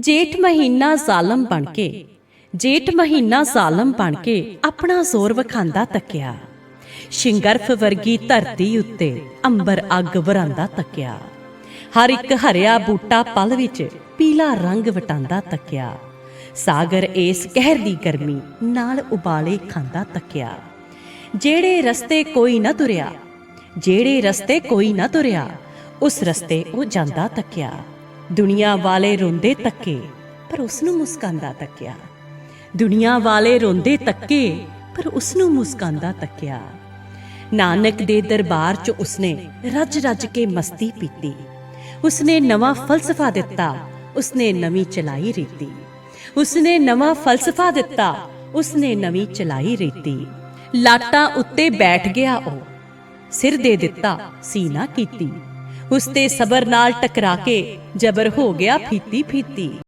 ਜੇਠ ਮਹੀਨਾ ਜ਼ਾਲਮ ਬਣ ਕੇ, ਜੇਠ ਮਹੀਨਾ ਜ਼ਾਲਮ ਬਣ ਕੇ ਆਪਣਾ ਜ਼ੋਰ ਵਖਾਂਦਾ ਤੱਕਿਆ। ਸ਼ਿੰਗਰਫ ਵਰਗੀ ਧਰਤੀ ਉੱਤੇ ਅੰਬਰ ਅੱਗ ਵਰਾਂਦਾ ਤੱਕਿਆ। ਹਰ ਇੱਕ ਹਰਿਆ ਬੂਟਾ ਪਲ ਵਿੱਚ ਪੀਲਾ ਰੰਗ ਵਟਾਂਦਾ ਤੱਕਿਆ। ਸਾਗਰ ਇਸ ਕਹਿਰ ਦੀ ਗਰਮੀ ਨਾਲ ਉਬਾਲੇ ਖਾਂਦਾ ਤੱਕਿਆ। ਜਿਹੜੇ ਰਸਤੇ ਕੋਈ ਨਾ ਤੁਰਿਆ, ਜਿਹੜੇ ਰਸਤੇ ਕੋਈ ਨਾ ਤੁਰਿਆ, ਉਸ ਰਸਤੇ ਉਹ ਜਾਂਦਾ ਤੱਕਿਆ। ਦੁਨੀਆ ਵਾਲੇ ਰੋਂਦੇ ਤੱਕੇ, ਪਰ ਉਸ ਨੂੰ ਮੁਸਕਾਂਦਾ ਤੱਕਿਆ। ਦੁਨੀਆ ਵਾਲੇ ਰੋਂਦੇ ਤੱਕੇ, ਪਰ ਉਸ ਨੂੰ ਮੁਸਕਾਂਦਾ ਤੱਕਿਆ। ਨਾਨਕ ਦੇ ਦਰਬਾਰ 'ਚ ਉਸਨੇ ਰੱਜ-ਰੱਜ ਕੇ ਮਸਤੀ ਪੀਤੀ। ਉਸਨੇ ਨਵਾਂ ਫਲਸਫਾ ਦਿੱਤਾ, ਉਸਨੇ ਨਵੀਂ ਚਲਾਈ ਰੀਤੀ। ਉਸਨੇ ਨਵਾਂ ਫਲਸਫਾ ਦਿੱਤਾ, ਉਸਨੇ ਨਵੀਂ ਚਲਾਈ ਰੀਤੀ। ਲਾਟਾਂ ਉੱਤੇ ਬੈਠ ਗਿਆ ਉਹ, ਸਿਰ ਦੇ ਦਿੱਤਾ, ਸੀਨਾ ਕੀਤੀ। ਉਸਤੇ ਸਬਰ ਨਾਲ ਟਕਰਾ ਕੇ ਜਬਰ ਹੋ ਗਿਆ ਫੀਤੀ ਫੀਤੀ